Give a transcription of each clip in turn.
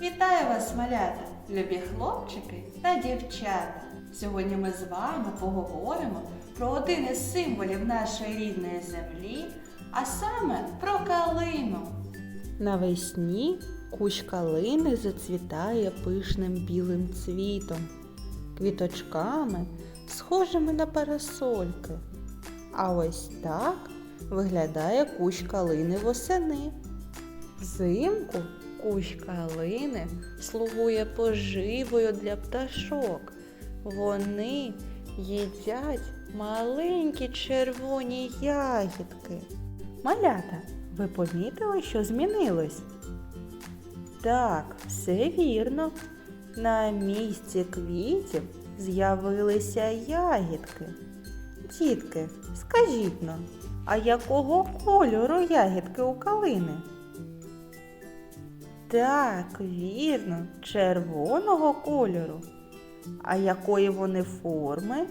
Вітаю вас, малята, любі хлопчики та дівчата. Сьогодні ми з вами поговоримо про один із символів нашої рідної землі, а саме про калину. Навесні кущ калини зацвітає пишним білим цвітом, квіточками, схожими на парасольки. А ось так виглядає кущ калини восени. Взимку кущ калини слугує поживою для пташок. Вони їдять маленькі червоні ягідки. Малята, ви помітили, що змінилось? Так, все вірно. На місці квітів з'явилися ягідки. Дітки, скажіть нам, а якого кольору ягідки у калини? Так, вірно, червоного кольору. А якої вони форми?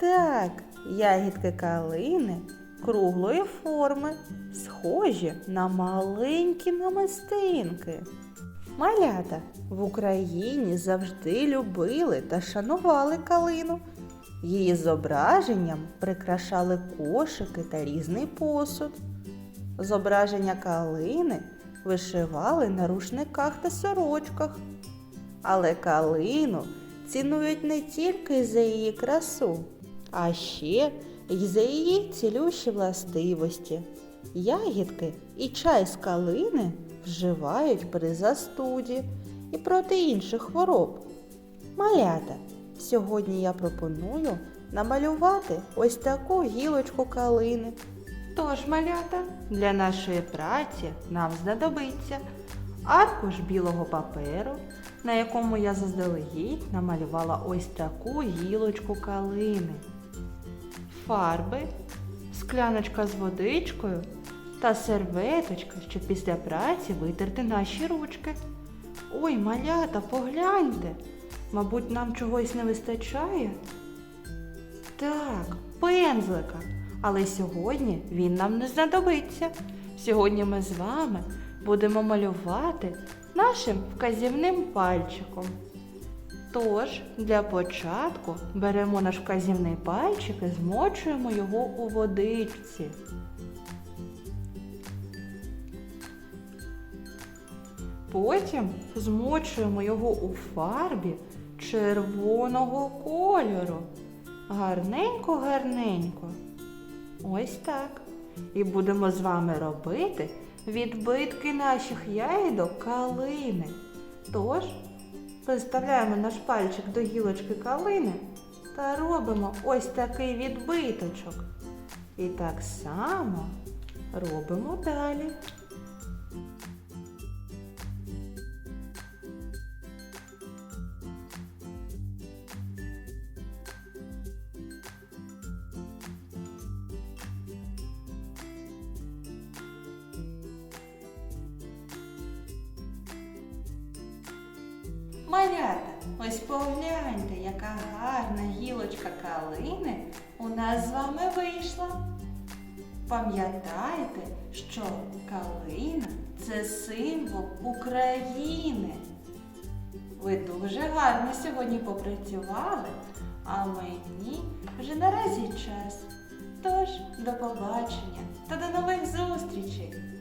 Так, ягідки калини круглої форми, схожі на маленькі намистинки. Малята в Україні завжди любили та шанували калину. Її зображенням прикрашали кошики та різний посуд. Зображення калини вишивали на рушниках та сорочках. Але калину цінують не тільки за її красу, а ще й за її цілющі властивості. Ягідки і чай з калини вживають при застуді і проти інших хвороб. Малята, сьогодні я пропоную намалювати ось таку гілочку калини. Тож, малята, для нашої праці нам знадобиться аркуш білого паперу, на якому я заздалегідь намалювала ось таку гілочку калини, фарби, скляночка з водичкою та серветочка, щоб після праці витерти наші ручки. Ой, малята, погляньте, мабуть, нам чогось не вистачає. Так, пензлика. Але сьогодні він нам не знадобиться. Сьогодні ми з вами будемо малювати нашим вказівним пальчиком. Тож, для початку беремо наш вказівний пальчик і змочуємо його у водичці. Потім змочуємо його у фарбі червоного кольору. Гарненько-гарненько. Ось так. І будемо з вами робити відбитки наших ягідок калини. Тож, приставляємо наш пальчик до гілочки калини та робимо ось такий відбиточок. І так само робимо далі. Малята, ось погляньте, яка гарна гілочка калини у нас з вами вийшла. Пам'ятайте, що калина це символ України. Ви дуже гарно сьогодні попрацювали, а мені вже наразі час. Тож, до побачення та до нових зустрічей!